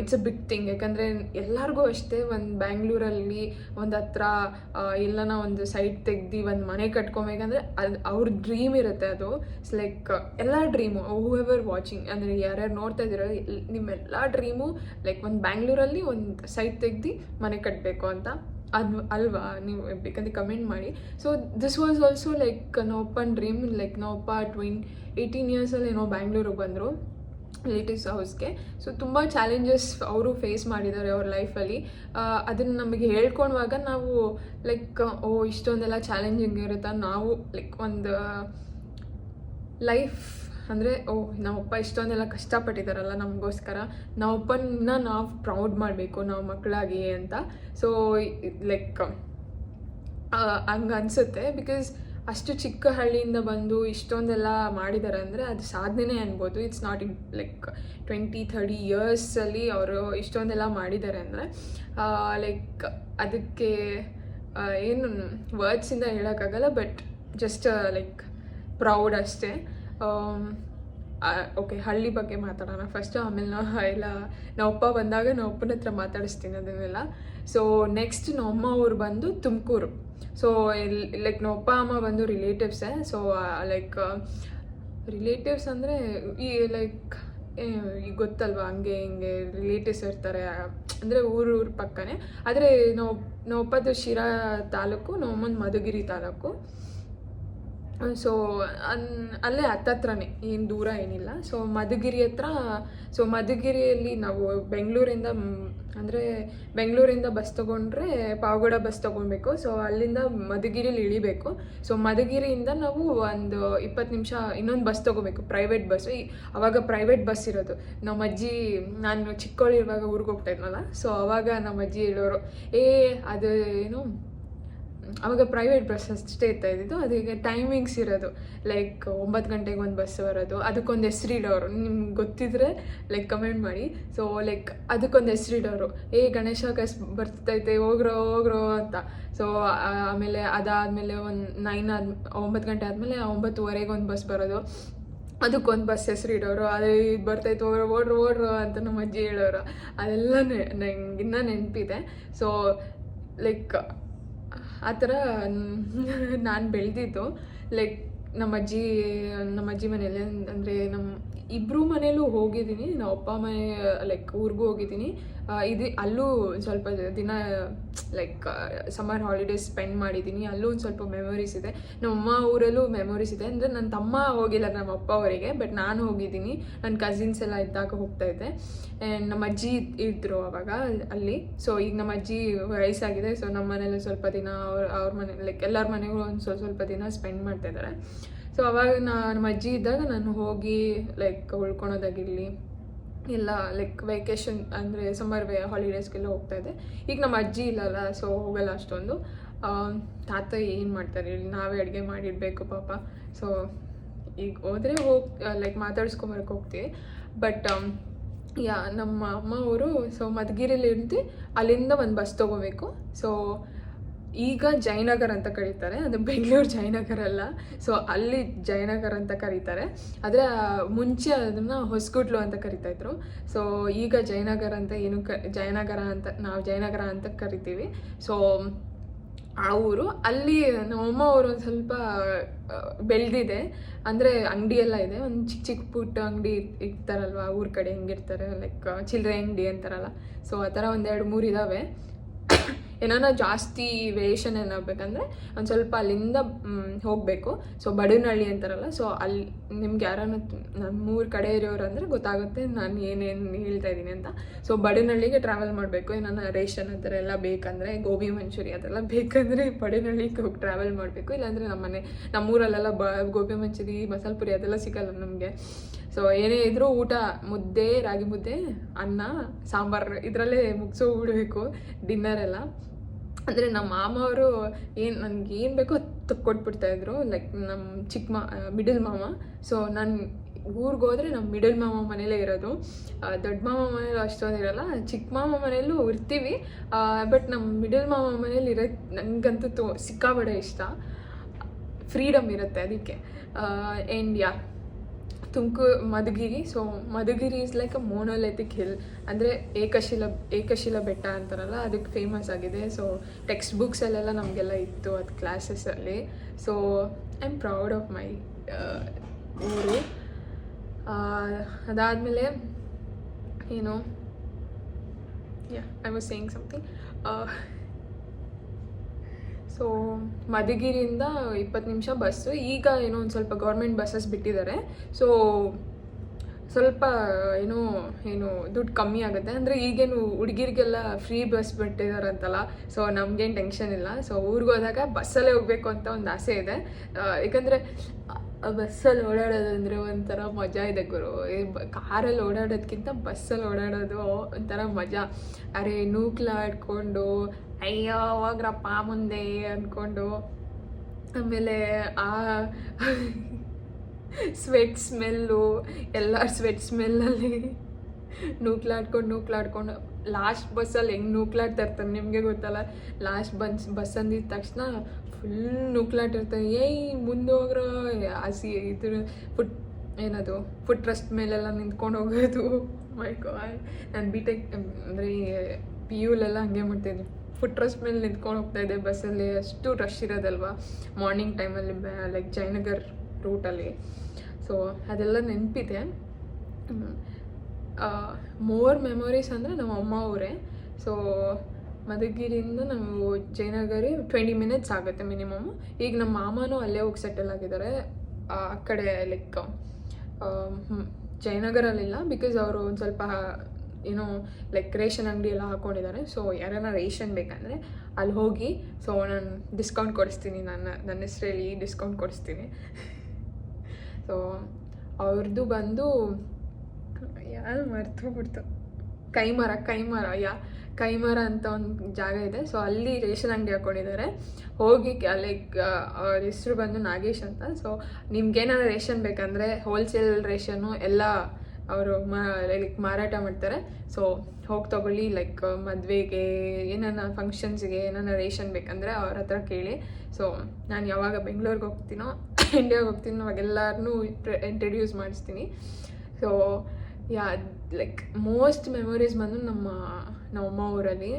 ಇಟ್ಸ್ ಅ ಬಿಗ್ ಥಿಂಗ್ ಯಾಕಂದರೆ ಎಲ್ಲರಿಗೂ ಅಷ್ಟೇ ಒಂದು ಬ್ಯಾಂಗ್ಳೂರಲ್ಲಿ ಒಂದು ಹತ್ರ ಎಲ್ಲನ ಒಂದು ಸೈಟ್ ತೆಗ್ದು ಒಂದು ಮನೆ ಕಟ್ಕೊಬೇಕಂದ್ರೆ ಅದು ಅವ್ರ ಡ್ರೀಮ್ ಇರುತ್ತೆ ಅದು. ಇಟ್ಸ್ ಲೈಕ್ ಎಲ್ಲ ಡ್ರೀಮು ಹೂ ಎವರ್ ವಾಚಿಂಗ್ ಅಂದರೆ ಯಾರ್ಯಾರು ನೋಡ್ತಾ ಇದ್ದೀರೋ ನಿಮ್ಮೆಲ್ಲ ಡ್ರೀಮು ಲೈಕ್ ಒಂದು ಬ್ಯಾಂಗ್ಳೂರಲ್ಲಿ ಒಂದು ಸೈಟ್ ತೆಗ್ದು ಮನೆ ಕಟ್ಟಬೇಕು ಅಂತ. ಅದು ಅಲ್ವಾ? ನೀವು ಬೇಕಂದರೆ ಕಮೆಂಟ್ ಮಾಡಿ. So this was also like ನಾವಪ್ಪನ dream like ನಮ್ಮಪ್ಪ ಟ್ವೆನ್ ಏಯ್ಟೀನ್ ಇಯರ್ಸಲ್ಲಿ ಏನೋ ಬ್ಯಾಂಗ್ಳೂರಿಗೆ ಬಂದರು ರಿಲೇಟಿವ್ಸ್ ಹೌಸ್ಗೆ ಸೊ ತುಂಬ ಚಾಲೆಂಜಸ್ ಅವರು ಫೇಸ್ ಮಾಡಿದ್ದಾರೆ ಅವ್ರ ಲೈಫಲ್ಲಿ ಅದನ್ನು ನಮಗೆ ಹೇಳ್ಕೊಳುವಾಗ ನಾವು ಲೈಕ್ ಓ, ಇಷ್ಟೊಂದೆಲ್ಲ ಚಾಲೆಂಜಿಂಗ್ ಇರುತ್ತೆ. ನಾವು ಲೈಕ್ ಒಂದು ಲೈಫ್ ಅಂದರೆ, ಓ ನಮ್ಮಪ್ಪ ಇಷ್ಟೊಂದೆಲ್ಲ ಕಷ್ಟಪಟ್ಟಿದ್ದಾರಲ್ಲ ನಮಗೋಸ್ಕರ ನಾವಪ್ಪನ ನಾವು ಪ್ರೌಡ್ ಮಾಡಬೇಕು, ನಾವು ಮಕ್ಕಳಾಗಿ ಅಂತ. ಸೊ ಲೈಕ್ ಹಂಗೆ ಅನಿಸುತ್ತೆ. ಬಿಕಾಸ್ ಅಷ್ಟು ಚಿಕ್ಕ ಹಳ್ಳಿಯಿಂದ ಬಂದು ಇಷ್ಟೊಂದೆಲ್ಲ ಮಾಡಿದ್ದಾರೆ ಅಂದರೆ ಅದು ಸಾಧನೆ ಅನ್ಬೋದು. It's not in like twenty thirty ಇಯರ್ಸಲ್ಲಿ ಅವರು ಇಷ್ಟೊಂದೆಲ್ಲ ಮಾಡಿದ್ದಾರೆ ಅಂದರೆ. ಲೈಕ್ ಅದಕ್ಕೆ ಏನು ವರ್ಡ್ಸಿಂದ ಹೇಳೋಕ್ಕಾಗಲ್ಲ ಬಟ್ ಜಸ್ಟ್ ಲೈಕ್ ಪ್ರೌಡ್ ಅಷ್ಟೇ. ಓಕೆ ಹಳ್ಳಿ ಬಗ್ಗೆ ಮಾತಾಡೋಣ. ಫಸ್ಟು ಆಮೇಲೆ ನಾವು ಎಲ್ಲ ಅಪ್ಪ ಬಂದಾಗ ನಮ್ಮ ಅಪ್ಪನ ಹತ್ರ ಮಾತಾಡಿಸ್ತೀನಿ ಅದನ್ನೆಲ್ಲ. ಸೊ ನೆಕ್ಸ್ಟ್ ನಮ್ಮಮ್ಮ ಊರು ಬಂದು ತುಮಕೂರು. ಸೊ ಲೈಕ್ ನಮ್ಮಪ್ಪ ಅಮ್ಮ ಬಂದು ರಿಲೇಟಿವ್ಸೇ ಸೊ ಲೈಕ್ ರಿಲೇಟಿವ್ಸ್ ಅಂದರೆ, ಈ ಲೈಕ್ ಈಗ ಗೊತ್ತಲ್ವಾ, ಹಂಗೆ, ಹಿಂಗೆ ರಿಲೇಟಿವ್ಸ್ ಇರ್ತಾರೆ ಅಂದರೆ ಊರು ಊರು ಪಕ್ಕನೇ. ಆದರೆ ನಾವು ನಮ್ಮಪ್ಪದು ಶಿರಾ ತಾಲೂಕು ನಮ್ಮಮ್ಮನ ಮಧುಗಿರಿ ತಾಲೂಕು. ಸೊ ಅನ್, ಅಲ್ಲೇ ಹತ್ತತ್ರನೇ, ಏನು ದೂರ ಏನಿಲ್ಲ. ಸೊ ಮಧುಗಿರಿ ಹತ್ರ ಸೊ ಮಧುಗಿರಿಯಲ್ಲಿ ನಾವು ಬೆಂಗಳೂರಿಂದ ಅಂದರೆ ಬೆಂಗಳೂರಿಂದ ಬಸ್ ತೊಗೊಂಡ್ರೆ ಪಾವಗಡ ಬಸ್ ತೊಗೊಬೇಕು ಸೊ ಅಲ್ಲಿಂದ ಮಧುಗಿರಿಲಿ ಇಳಿಬೇಕು. ಸೊ ಮಧುಗಿರಿಯಿಂದ ನಾವು ಒಂದು ಇಪ್ಪತ್ತು ನಿಮಿಷ ಇನ್ನೊಂದು ಬಸ್ ತೊಗೋಬೇಕು ಪ್ರೈವೇಟ್ ಬಸ್ ಅವಾಗ ಪ್ರೈವೇಟ್ ಬಸ್ ಇರೋದು. ನಮ್ಮ ಅಜ್ಜಿ, ನಾನು ಚಿಕ್ಕವಳಿರುವಾಗ ಊರಿಗೆ ಹೋಗ್ತಾ ಇದ್ನಲ್ಲ. ಸೊ ಅವಾಗ ನಮ್ಮ ಅಜ್ಜಿ ಹೇಳೋರು, ಏ, ಅದು ಏನು ಅವಾಗ ಪ್ರೈವೇಟ್ ಬಸ್ ಅಷ್ಟೇ ಇರ್ತಾ ಇದ್ದಿದ್ದು. ಅದಕ್ಕೆ ಟೈಮಿಂಗ್ಸ್ ಇರೋದು. ಲೈಕ್ ಒಂಬತ್ತು ಗಂಟೆಗೆ ಒಂದು ಬಸ್ ಬರೋದು. ಅದಕ್ಕೊಂದು ಹೆಸ್ರಿಡೋರು. ನಿಮ್ಗೆ ಗೊತ್ತಿದ್ರೆ ಲೈಕ್ ಕಮೆಂಟ್ ಮಾಡಿ. ಸೊ ಲೈಕ್ ಅದಕ್ಕೊಂದು ಹೆಸ್ರಿಡೋರು. ಏ, ಗಣೇಶ ಕಸ್ ಬರ್ತೈತೆ ಹೋಗ್ರೋ ಹೋಗ್ರೋ ಅಂತ. ಸೊ ಆಮೇಲೆ ಅದಾದಮೇಲೆ ಒಂದು ನೈನ್ ಆದ, ಒಂಬತ್ತು ಗಂಟೆ ಆದಮೇಲೆ ಒಂಬತ್ತುವರೆಗೆ ಒಂದು ಬಸ್ ಬರೋದು. ಅದಕ್ಕೊಂದು ಬಸ್ ಹೆಸರು ಇಡೋರು ಅದು ಇದು ಬರ್ತೈತೆ ಓಡ್ರು ಓಡ್ರು ಓಡ್ರು ಅಂತ ನಮ್ಮ ಅಜ್ಜಿ ಹೇಳೋರು. ಅದೆಲ್ಲ ನಂಗೆ ಇನ್ನೂ ನೆನಪಿದೆ. ಸೊ ಲೈಕ್ ಆ ಥರ ನಾನು ಬೆಳೆದಿದ್ದು. ಲೈಕ್ ನಮ್ಮ ಅಜ್ಜಿ ನಮ್ಮ ಅಜ್ಜಿ ಮನೇಲಿ ಅಂದರೆ ನಮ್ಮ ಇಬ್ಬರು ಮನೇಲೂ ಹೋಗಿದ್ದೀನಿ. ನಮ್ಮ ಅಪ್ಪ ಮನೆ ಲೈಕ್ ಊರಿಗೂ ಹೋಗಿದ್ದೀನಿ. ಇದು ಅಲ್ಲೂ ಸ್ವಲ್ಪ ದಿನ ಲೈಕ್ ಸಮ್ಮರ್ ಹಾಲಿಡೇಸ್ ಸ್ಪೆಂಡ್ ಮಾಡಿದ್ದೀನಿ ಅಲ್ಲೂ ಒಂದು ಸ್ವಲ್ಪ ಮೆಮೊರೀಸ್ ಇದೆ. ನಮ್ಮಮ್ಮ ಊರಲ್ಲೂ ಮೆಮೊರೀಸ್ ಇದೆ. ಅಂದರೆ ನನ್ನ ತಮ್ಮ ಹೋಗಿಲ್ಲ ನಮ್ಮ ಅಪ್ಪ ಅವರಿಗೆ ಬಟ್ ನಾನು ಹೋಗಿದ್ದೀನಿ ನನ್ನ ಕಸಿನ್ಸ್ ಎಲ್ಲ ಇದ್ದಾಗ ಹೋಗ್ತಾ ಇದ್ದೆ. ಆ್ಯಂಡ್ ನಮ್ಮ ಅಜ್ಜಿ ಇದ್ದರು ಅವಾಗ ಅಲ್ಲಿ. ಸೊ ಈಗ ನಮ್ಮ ಅಜ್ಜಿ ವಯಸ್ಸಾಗಿದೆ. ಸೊ ನಮ್ಮ ಮನೇಲಿ ಸ್ವಲ್ಪ ದಿನ ಅವ್ರ ಅವ್ರ ಮನೆ ಲೈಕ್ ಎಲ್ಲರ ಮನೆಗೂ ಒಂದು ಸ್ವಲ್ಪ ಸ್ವಲ್ಪ ದಿನ ಸ್ಪೆಂಡ್ ಮಾಡ್ತಾ ಇದ್ದಾರೆ. ಸೊ ಅವಾಗ ನಾನು ನಮ್ಮ ಅಜ್ಜಿ ಇದ್ದಾಗ ನಾನು ಹೋಗಿ ಲೈಕ್ ಉಳ್ಕೊಳೋದಾಗಿರಲಿ ಎಲ್ಲ ಲೈಕ್ ವೆಕೇಶನ್ ಅಂದರೆ ಸಮ್ಮರ್ ವೇ ಹಾಲಿಡೇಸ್ಗೆಲ್ಲ ಹೋಗ್ತಾ ಇದೆ ಈಗ ನಮ್ಮ ಅಜ್ಜಿ ಇಲ್ಲಲ್ಲ ಸೊ ಹೋಗಲ್ಲ ಅಷ್ಟೊಂದು. ತಾತ ಏನು ಮಾಡ್ತಾರೆ ಇಲ್ಲಿ ನಾವೇ ಅಡುಗೆ ಮಾಡಿಡಬೇಕು ಪಾಪ. ಸೊ ಈಗ ಹೋದರೆ ಹೋಗಿ ಲೈಕ್ ಮಾತಾಡ್ಸ್ಕೊಂಬರಕ್ಕೆ ಹೋಗ್ತೀವಿ. ಬಟ್ ಯಾ, ನಮ್ಮ ಅಮ್ಮ ಅವರು ಸೊ ಮಧುಗಿರಿಲಿ ಇರ್ತಿ ಅಲ್ಲಿಂದ ಒಂದು ಬಸ್ ತೊಗೋಬೇಕು. ಸೊ ಈಗ ಜಯನಗರ್ ಅಂತ ಕರೀತಾರೆ, ಅದು ಬೆಂಗಳೂರು ಜಯನಗರ ಅಲ್ಲ. ಸೊ ಅಲ್ಲಿ ಜಯನಗರ್ ಅಂತ ಕರೀತಾರೆ. ಆದರೆ, ಮುಂಚೆ ಅದನ್ನು ಹೊಸಗುಡ್ಲು ಅಂತ ಕರಿತಾ ಇದ್ರು. ಸೊ ಈಗ ಜಯನಗರ ಅಂತ ಏನು ಕ, ಜಯನಗರ ಅಂತ, ನಾವು ಜಯನಗರ ಅಂತ ಕರಿತೀವಿ. ಸೊ ಆ ಊರು, ಅಲ್ಲಿ ನಮ್ಮಮ್ಮ ಅವರು ಒಂದು ಸ್ವಲ್ಪ ಬೆಳೆದಿದೆ. ಅಂದರೆ, ಅಂಗಡಿ ಎಲ್ಲ ಇದೆ. ಒಂದು ಚಿಕ್ಕ ಚಿಕ್ಕ ಪುಟ್ಟ ಅಂಗಡಿ ಇರ್ತಾರಲ್ವ, ಊರ ಕಡೆ ಹೆಂಗಿರ್ತಾರೆ ಲೈಕ್ ಚಿಲ್ಲರೆ ಅಂಗಡಿ ಅಂತಾರಲ್ಲ. ಸೊ ಆ ಥರ ಒಂದೆರಡು ಮೂರು ಇದ್ದಾವೆ ಏನಾನ ಜಾಸ್ತಿ ವೇಷನ್ ಏನಾಗಬೇಕಂದ್ರೆ ಒಂದು ಸ್ವಲ್ಪ ಅಲ್ಲಿಂದ ಹೋಗಬೇಕು. ಸೊ ಬಡನಹಳ್ಳಿ ಅಂತಾರಲ್ಲ ಸೊ ಅಲ್ಲಿ ನಿಮ್ಗೆ ಯಾರನ್ನ ಮೂರು ಕಡೆ ಇರೋರು ಅಂದರೆ ಗೊತ್ತಾಗುತ್ತೆ ನಾನು ಏನೇನು ಹೇಳ್ತಾ ಇದ್ದೀನಿ ಅಂತ. ಸೊ ಬಡನಳ್ಳಿಗೆ ಟ್ರಾವೆಲ್ ಮಾಡಬೇಕು. ಏನಾರ ರೇಷನ್ ಆ ಥರ ಎಲ್ಲ ಬೇಕಂದರೆ, ಗೋಬಿ ಮಂಚೂರಿ ಅದೆಲ್ಲ ಬೇಕಂದರೆ ಬಡನಹಳ್ಳಿಗೆ ಹೋಗಿ ಟ್ರಾವೆಲ್ ಮಾಡಬೇಕು. ಇಲ್ಲಾಂದರೆ ನಮ್ಮನೆ ನಮ್ಮೂರಲ್ಲೆಲ್ಲ ಬ, ಗೋಬಿ ಮಂಚೂರಿ ಮಸಾಲೆ ಪುರಿ ಅದೆಲ್ಲ ಸಿಗಲ್ಲ ನಮಗೆ. ಸೊ ಏನೇ ಇದ್ರೂ ಊಟ, ಮುದ್ದೆ, ರಾಗಿ ಮುದ್ದೆ, ಅನ್ನ, ಸಾಂಬಾರು ಇದರಲ್ಲೇ ಮುಗಿಸೋ ಬಿಡಬೇಕು ಡಿನ್ನರ್ ಎಲ್ಲ. ಅಂದರೆ ನಮ್ಮ ಮಾಮ ಅವರು ಏನು ನನಗೆ ಏನು ಬೇಕೋ ಕೊಟ್ಬಿಡ್ತಾಯಿದ್ರು ಲೈಕ್ ನಮ್ಮ ಚಿಕ್ಕ ಮಾ ಮಿಡಲ್ ಮಾಮ. ಸೊ ನಾನು ಊರಿಗೆ ಹೋದರೆ ನಮ್ಮ ಮಿಡಲ್ ಮಾಮ ಮನೇಲೇ ಇರೋದು. ದೊಡ್ಡ ಮಾಮ ಮನೇಲೂ ಅಷ್ಟೊಂದು ಇರೋಲ್ಲ. ಚಿಕ್ಕ ಮಾಮ ಮನೇಲೂ ಇರ್ತೀವಿ. ಬಟ್ ನಮ್ಮ ಮಿಡಲ್ ಮಾಮ ಮನೇಲಿ ಇರೋ, ನನಗಂತೂ ತೋ ಸಿಕ್ಕಾಬಡೆ ಇಷ್ಟ. ಫ್ರೀಡಮ್ ಇರುತ್ತೆ ಅದಕ್ಕೆ. And yeah Tumakuru Madhugiri so Madhugiri is like a monolithic hill ಅಂದರೆ ಏಕಶಿಲ ಏಕಶಿಲ ಬೆಟ್ಟ ಅಂತಾರಲ್ಲ, ಅದಕ್ಕೆ ಫೇಮಸ್ ಆಗಿದೆ. ಸೊ ಟೆಕ್ಸ್ಟ್ ಬುಕ್ಸಲ್ಲೆಲ್ಲ ನಮಗೆಲ್ಲ ಇತ್ತು ಅದು ಕ್ಲಾಸಸ್ಸಲ್ಲಿ so I am proud of my ಊರು. ಅದಾದಮೇಲೆ ಏನು I was saying something so ಮಧುಗಿರಿಯಿಂದ ಇಪ್ಪತ್ತು ನಿಮಿಷ ಬಸ್ಸು. ಈಗ ಏನೋ ಒಂದು ಸ್ವಲ್ಪ ಗೌರ್ಮೆಂಟ್ ಬಸ್ಸಸ್ ಬಿಟ್ಟಿದ್ದಾರೆ. ಸೊ ಸ್ವಲ್ಪ ಏನೋ ಏನು ದುಡ್ಡು ಕಮ್ಮಿ ಆಗುತ್ತೆ. ಅಂದರೆ ಈಗೇನು ಹುಡುಗಿರಿಗೆಲ್ಲ ಫ್ರೀ ಬಸ್ ಬಿಟ್ಟಿದಾರಂತಲ್ಲ ಸೊ ನಮಗೇನು ಟೆನ್ಷನ್ ಇಲ್ಲ. ಸೊ ಊರಿಗೆ ಹೋದಾಗ ಬಸ್ಸಲ್ಲೇ ಹೋಗಬೇಕು ಅಂತ ಒಂದು ಆಸೆ ಇದೆ. ಆ, ಯಾಕಂದರೆ ಬಸ್ಸಲ್ಲಿ ಓಡಾಡೋದಂದರೆ ಒಂಥರ ಮಜಾ ಇದೆ ಗುರು. ಕಾರಲ್ಲಿ ಓಡಾಡೋದಕ್ಕಿಂತ ಬಸ್ಸಲ್ಲಿ ಓಡಾಡೋದು ಒಂಥರ ಮಜಾ. ಅರೆ ನೂಕ್ಲಾಡ್ಕೊಂಡು ಅಯ್ಯೋ ಹೋಗ್ರಪ್ಪ ಮುಂದೆ ಅಂದ್ಕೊಂಡು ಆಮೇಲೆ ಆ ಸ್ವೆಟ್ ಸ್ಮೆಲ್ಲು ಎಲ್ಲ ಸ್ವೆಟ್ ಸ್ಮೆಲ್ಲಲ್ಲಿ ನೂಕ್ಲಾಡ್ಕೊಂಡು ನೂಕ್ಲಾಡ್ಕೊಂಡು ಲಾಸ್ಟ್ ಬಸ್ಸಲ್ಲಿ ಹೆಂಗೆ ನೂಕ್ಲಾಡ್ತಾ ಇರ್ತಾರೆ ನಿಮಗೆ ಗೊತ್ತಲ್ಲ? ಲಾಸ್ಟ್ ಬಸ್ ಬಸ್ ಅಂದಿದ ತಕ್ಷಣ ಫುಲ್ ನೂಕ್ಲಾಟಿರ್ತಾರೆ ಏಯ್, ಮುಂದೆ ಹೋಗ್ರೋ. ಹಸಿ ಇದ್ರ ಫುಟ್ ಏನದು ಫುಟ್ ಟ್ರಸ್ಟ್ ಮೇಲೆಲ್ಲ ನಿಂತ್ಕೊಂಡು ಹೋಗೋದು. ಮೈ ನಾನು ಬಿ ಟೆಕ್ ಅಂದರೆ ಪಿ ಯುಲೆಲ್ಲ ಹಂಗೆ ಮಾಡ್ತಾಯಿದ್ದೆ ಫುಟ್ ಟ್ರಸ್ಟ್ ಮೇಲೆ ನಿಂತ್ಕೊಂಡು ಹೋಗ್ತಾ ಇದ್ದೆ. ಬಸ್ಸಲ್ಲಿ ಅಷ್ಟು ರಶ್ ಇರೋದಲ್ವಾ? ಮಾರ್ನಿಂಗ್ ಟೈಮಲ್ಲಿ ಲೈಕ್ ಜಯನಗರ್ ರೂಟಲ್ಲಿ ಸೊ ಅದೆಲ್ಲ ನೆನಪಿದೆ. ಮೋರ್ ಮೆಮೊರೀಸ್ ಅಂದರೆ ನಮ್ಮ ಅಮ್ಮ ಅವರೇ. ಸೊ ಮಧುಗಿರಿಯಿಂದ ನಾವು ಜಯನಗರಿ ಟ್ವೆಂಟಿ ಮಿನಿಟ್ಸ್ ಆಗುತ್ತೆ ಮಿನಿಮಮ್ ಈಗ ನಮ್ಮ ಮಾಮನೂ ಅಲ್ಲೇ ಹೋಗಿ ಸೆಟಲ್ ಆಗಿದ್ದಾರೆ. ಆ ಕಡೆ ಲೈಕ್ ಜಯನಗರಲ್ಲಿಲ್ಲ ಬಿಕಾಸ್ ಅವರು ಒಂದು ಸ್ವಲ್ಪ ಏನೋ ಲೈಕ್ ರೇಷನ್ ಅಂಗಡಿ ಎಲ್ಲ ಹಾಕೊಂಡಿದ್ದಾರೆ. ಸೊ ಯಾರನ್ನ ರೇಷನ್ ಬೇಕಂದರೆ ಅಲ್ಲಿ ಹೋಗಿ ಸೊ ನಾನು ಡಿಸ್ಕೌಂಟ್ ಕೊಡಿಸ್ತೀನಿ. ನನ್ನ ನನ್ನ ಹೆಸರಲ್ಲಿ ಡಿಸ್ಕೌಂಟ್ ಕೊಡಿಸ್ತೀನಿ. ಸೊ ಅವ್ರದ್ದು ಬಂದು, ಯಾರು ಮರ್ತು ಬಿಡ್ತು. ಕೈಮರ ಕೈಮರ, ಯಾ, ಕೈಮರ ಅಂತ ಒಂದು ಜಾಗ ಇದೆ. ಸೊ ಅಲ್ಲಿ ರೇಷನ್ ಅಂಗಡಿ ಹಾಕೊಂಡಿದ್ದಾರೆ. ಹೋಗಿ ಲೈಕ್ ಅವ್ರ ಹೆಸರು ಬಂದು ನಾಗೇಶ್ ಅಂತ. ಸೊ ನಿಮ್ಗೇನಾದ್ರು ರೇಷನ್ ಬೇಕಂದರೆ ಹೋಲ್ಸೇಲ್ ರೇಷನ್ನು ಎಲ್ಲ ಅವರು ಮಾ ಲೈಕ್ ಮಾರಾಟ ಮಾಡ್ತಾರೆ. ಸೊ ಹೋಗಿ ತಗೊಳ್ಳಿ ಲೈಕ್ ಮದುವೆಗೆ ಏನಾನ ಫಂಕ್ಷನ್ಸ್ಗೆ ಏನನ್ನ ರೇಷನ್ ಬೇಕಂದರೆ ಅವ್ರ ಹತ್ರ ಕೇಳಿ. ಸೊ ನಾನು ಯಾವಾಗ ಬೆಂಗಳೂರಿಗೆ ಹೋಗ್ತೀನೋ ಇಂಡಿಯಾಗೆ ಹೋಗ್ತೀನೋ ಅವಾಗೆಲ್ಲರನ್ನೂ ಇಂಟ್ರಡ್ಯೂಸ್ ಮಾಡಿಸ್ತೀನಿ. So yeah like most memories ಬಂದು ನಮ್ಮ, ನಮ್ಮಮ್ಮ ಊರಲ್ಲಿ.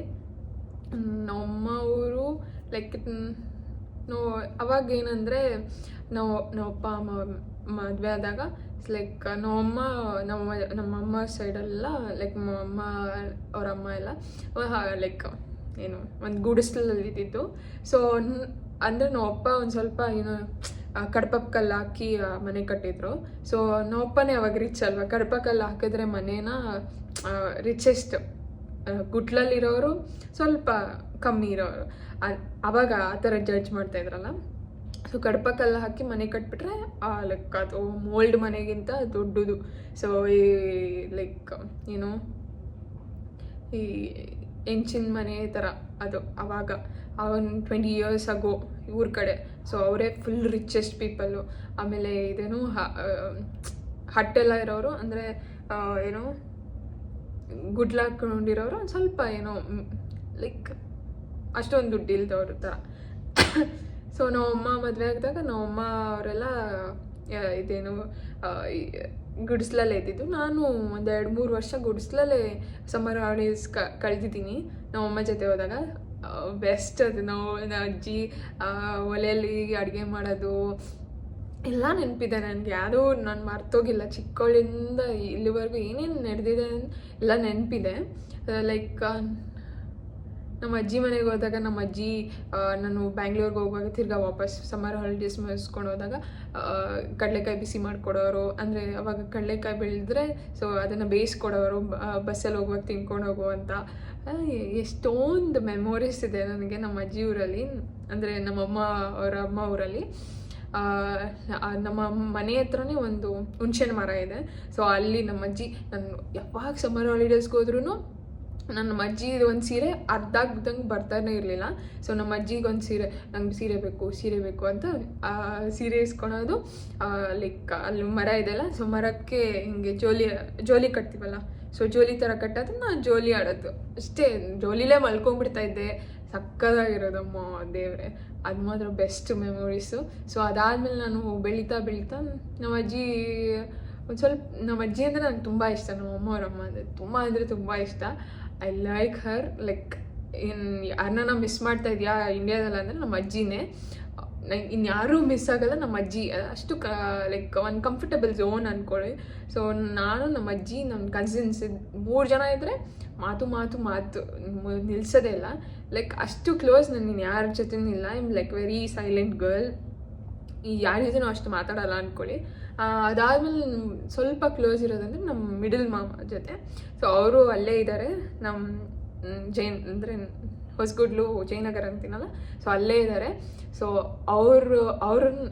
ನಮ್ಮಮ್ಮ ಊರು ಲೈಕ್ ನೋ ಅವಾಗ ಏನಂದರೆ ನಾವು ನಮ್ಮಪ್ಪ ಅಮ್ಮ, ಮದುವೆ ಆದಾಗ ಲೈಕ್ ನಮ್ಮಮ್ಮ ನಮ್ಮ ನಮ್ಮಮ್ಮ ಸೈಡೆಲ್ಲ ಲೈಕ್ ನಮ್ಮಮ್ಮ ಅವ್ರ ಅಮ್ಮ ಎಲ್ಲ ಲೈಕ್ ಏನು, ಒಂದು ಗುಡಿಸ್ಲಲ್ಲಿ ಇದ್ದಿದ್ದು. ಸೊ ಅಂದರೆ ನಮ್ಮಪ್ಪ ಒಂದು ಸ್ವಲ್ಪ ಏನು ಕಡ್ಪಕ್ಕೆ ಕಲ್ಲು ಹಾಕಿ ಮನೆ ಕಟ್ಟಿದ್ರು. ಸೊ ನಮ್ಮಪ್ಪನೇ ಅವಾಗ ರಿಚ್ ಅಲ್ವಾ? ಕಡ್ಪ ಕಲ್ಲು ಹಾಕಿದ್ರೆ ಮನೇನ ರಿಚೆಸ್ಟ್ ಗುಟ್ಲಲ್ಲಿರೋರು ಸ್ವಲ್ಪ ಕಮ್ಮಿ ಇರೋರು. ಅವಾಗ ಆ ಥರ ಜಡ್ಜ್ ಮಾಡ್ತಾ ಇದ್ರಲ್ಲ? ಸೊ ಕಡಪ ಕಲ್ಲು ಹಾಕಿ ಮನೆ ಕಟ್ಬಿಟ್ರೆ ಲೈಕ್ ಅದು ಮೋಲ್ಡ್ ಮನೆಗಿಂತ ದೊಡ್ಡದು. ಸೊ ಈ ಲೈಕ್ ಏನು ಈ ಹೆಂಚಿನ ಮನೆ ಥರ ಅದು ಅವಾಗ. ಅವನ್ ಟ್ವೆಂಟಿ ಇಯರ್ಸ್ ಆಗೋ ಇವ್ರ ಕಡೆ. ಸೊ ಅವರೇ ಫುಲ್ ರಿಚೆಸ್ಟ್ ಪೀಪಲ್ಲು ಆಮೇಲೆ ಇದೇನು ಆ, ಹಟ್ಟೆಲ್ಲ ಇರೋರು ಅಂದರೆ ಏನು ಲಕ್ ಒಂದು ಸ್ವಲ್ಪ ಏನೋ ಲೈಕ್ ಅಷ್ಟೊಂದು ದುಡ್ಡು ಇಲ್ದವ್ರ ಥರ ಸೊ ನಮ್ಮಮ್ಮ ಮದುವೆ ಆಗಿದಾಗ ನಮ್ಮಮ್ಮ ಅವರೆಲ್ಲ ಇದೇನು ಗುಡಿಸ್ಲಲ್ಲೇ ಇದ್ದಿದ್ದು. ನಾನು ಒಂದು ಎರಡು ಮೂರು ವರ್ಷ ಗುಡಿಸ್ಲಲ್ಲೇ ಸಮ್ಮರ್ ಹಾಲಿಡೇಸ್ ಕ, ಕಳೆದಿದ್ದೀನಿ. ನಮ್ಮಮ್ಮ ಜೊತೆ ಹೋದಾಗ ಬೆಸ್ಟ್ ಅದು. ನಾವು ನನ್ನ ಅಜ್ಜಿ ಒಲೆಯಲ್ಲಿ ಅಡುಗೆ ಮಾಡೋದು, ಎಲ್ಲ ನೆನಪಿದೆ ನನಗೆ. ಯಾವುದೋ ನಾನು ಮರ್ತೋಗಿಲ್ಲ. ಚಿಕ್ಕವಳಿಂದ ಇಲ್ಲಿವರೆಗೂ ಏನೇನು ನಡೆದಿದೆ ಎಲ್ಲ ನೆನಪಿದೆ. ಲೈಕ್ ನಮ್ಮ ಅಜ್ಜಿ ಮನೆಗೆ ಹೋದಾಗ, ನಮ್ಮ ಅಜ್ಜಿ ನಾನು ಬ್ಯಾಂಗ್ಳೂರ್ಗೆ ಹೋಗುವಾಗ ತಿರ್ಗಾ ವಾಪಸ್ ಸಮ್ಮರ್ ಹಾಲಿಡೇಸ್ ಮುಗಿಸ್ಕೊಂಡು ಹೋದಾಗ ಕಡಲೆಕಾಯಿ ಬಿಸಿ ಮಾಡಿಕೊಡೋರು. ಅಂದರೆ ಅವಾಗ ಕಡಲೆಕಾಯಿ ಬೆಳೆದ್ರೆ ಸೊ ಅದನ್ನು ಬೇಯಿಸ್ಕೊಡೋರು ಬಸ್ಸಲ್ಲಿ ಹೋಗುವಾಗ ತಿನ್ಕೊಂಡು ಹೋಗುವಂತ ಎಷ್ಟೊಂದು ಮೆಮೊರೀಸ್ ಇದೆ ನನಗೆ ನಮ್ಮ ಅಜ್ಜಿ ಊರಲ್ಲಿ. ಅಂದರೆ ನಮ್ಮಮ್ಮ ಅವರ ಅಮ್ಮ ಊರಲ್ಲಿ. ನಮ್ಮ ಮನೆ ಹತ್ರನೇ ಒಂದು ಹುಣ್ಸೆನ ಮರ ಇದೆ. ಸೊ ಅಲ್ಲಿ ನಮ್ಮ ಅಜ್ಜಿ, ನಾನು ಯಾವಾಗ ಸಮ್ಮರ್ ಹಾಲಿಡೇಸ್ಗೆ ಹೋದ್ರೂ ನನ್ನ ಅಜ್ಜಿ ಒಂದು ಸೀರೆ ಅರ್ಧಾಗ್ದಂಗೆ ಬರ್ತಾನೆ ಇರಲಿಲ್ಲ. ಸೊ ನಮ್ಮ ಅಜ್ಜಿಗೆ ಒಂದು ಸೀರೆ, ನಂಗೆ ಸೀರೆ ಬೇಕು ಸೀರೆ ಬೇಕು ಅಂತ ಸೀರೆ ಇಸ್ಕೊಳೋದು ಲೈಕ್ ಅಲ್ಲಿ ಮರ ಇದೆಲ್ಲ ಸೊ ಮರಕ್ಕೆ ಹಿಂಗೆ ಜೋಲಿ ಜೋಲಿ ಕಟ್ತೀವಲ್ಲ ಸೊ ಜೋಲಿ ಥರ ಕಟ್ಟೋದು ನಾನು ಜೋಲಿ ಆಡೋದು. ಅಷ್ಟೇ, ಜೋಲಿಲೇ ಮಲ್ಕೊಂಡ್ಬಿಡ್ತಾ ಇದ್ದೆ. ಸಕ್ಕದಾಗಿರೋದಮ್ಮ ದೇವ್ರೆ, ಅದು ಮಾತ್ರ ಬೆಸ್ಟ್ ಮೆಮೊರೀಸು ಸೊ ಅದಾದಮೇಲೆ ನಾನು ಬೆಳೀತಾ ಬೆಳೀತಾ, ನಮ್ಮ ಅಜ್ಜಿ, ಒಂದು ಸ್ವಲ್ಪ, ನಮ್ಮ ಅಜ್ಜಿ ಅಂದರೆ ನಂಗೆ ತುಂಬ ಇಷ್ಟ, ನಮ್ಮ ಅಮ್ಮ, ಅವ್ರ ಅಮ್ಮ ಅಂದರೆ ತುಂಬ ಅಂದರೆ ತುಂಬ ಇಷ್ಟ. I like her like in ಯಾರನ್ನ ಮಿಸ್ ಮಾಡ್ತಾ ಇದೆಯಾ ಇಂಡಿಯಾದಲ್ಲಿ ಅಂದರೆ ನಮ್ಮ ಅಜ್ಜಿನೇ. ನಂಗೆ ಇನ್ಯಾರೂ ಮಿಸ್ ಆಗಲ್ಲ ನಮ್ಮ ಅಜ್ಜಿ. ಅಷ್ಟು ಕ ಲೈಕ್ ಒಂದು ಕಂಫರ್ಟಬಲ್ ಝೋನ್ ಅಂದ್ಕೊಳ್ಳಿ ಸೊ ನಾನು ನಮ್ಮ ಅಜ್ಜಿ ನನ್ನ ಕಸಿನ್ಸ್ ಮೂರು ಜನ ಇದ್ದರೆ ಮಾತು ಮಾತು ಮಾತು ನಿಲ್ಸೋದೇ ಇಲ್ಲ. ಲೈಕ್ ಅಷ್ಟು ಕ್ಲೋಸ್ ನಾನು ಯಾರ ಜೊತೆನೂ ಇಲ್ಲ. I like very silent girl ಈ ಯಾರ ಜೊತೆನೂ ಅಷ್ಟು ಮಾತಾಡೋಲ್ಲ ಅಂದ್ಕೊಳ್ಳಿ ಅದಾದಮೇಲೆ ಸ್ವಲ್ಪ ಕ್ಲೋಸ್ ಇರೋದಂದ್ರೆ ನಮ್ಮ ಮಿಡಲ್ ಮಾಮ ಜೊತೆ. ಸೊ ಅವರು ಅಲ್ಲೇ ಇದ್ದಾರೆ ನಮ್ಮ ಜೈನ್, ಅಂದರೆ ಹೊಸಗುಡ್ಲು ಜಯನಗರ ಅಂತೀನಲ್ಲ? ಸೊ ಅಲ್ಲೇ ಇದ್ದಾರೆ ಸೊ ಅವರು ಅವ್ರನ್ನ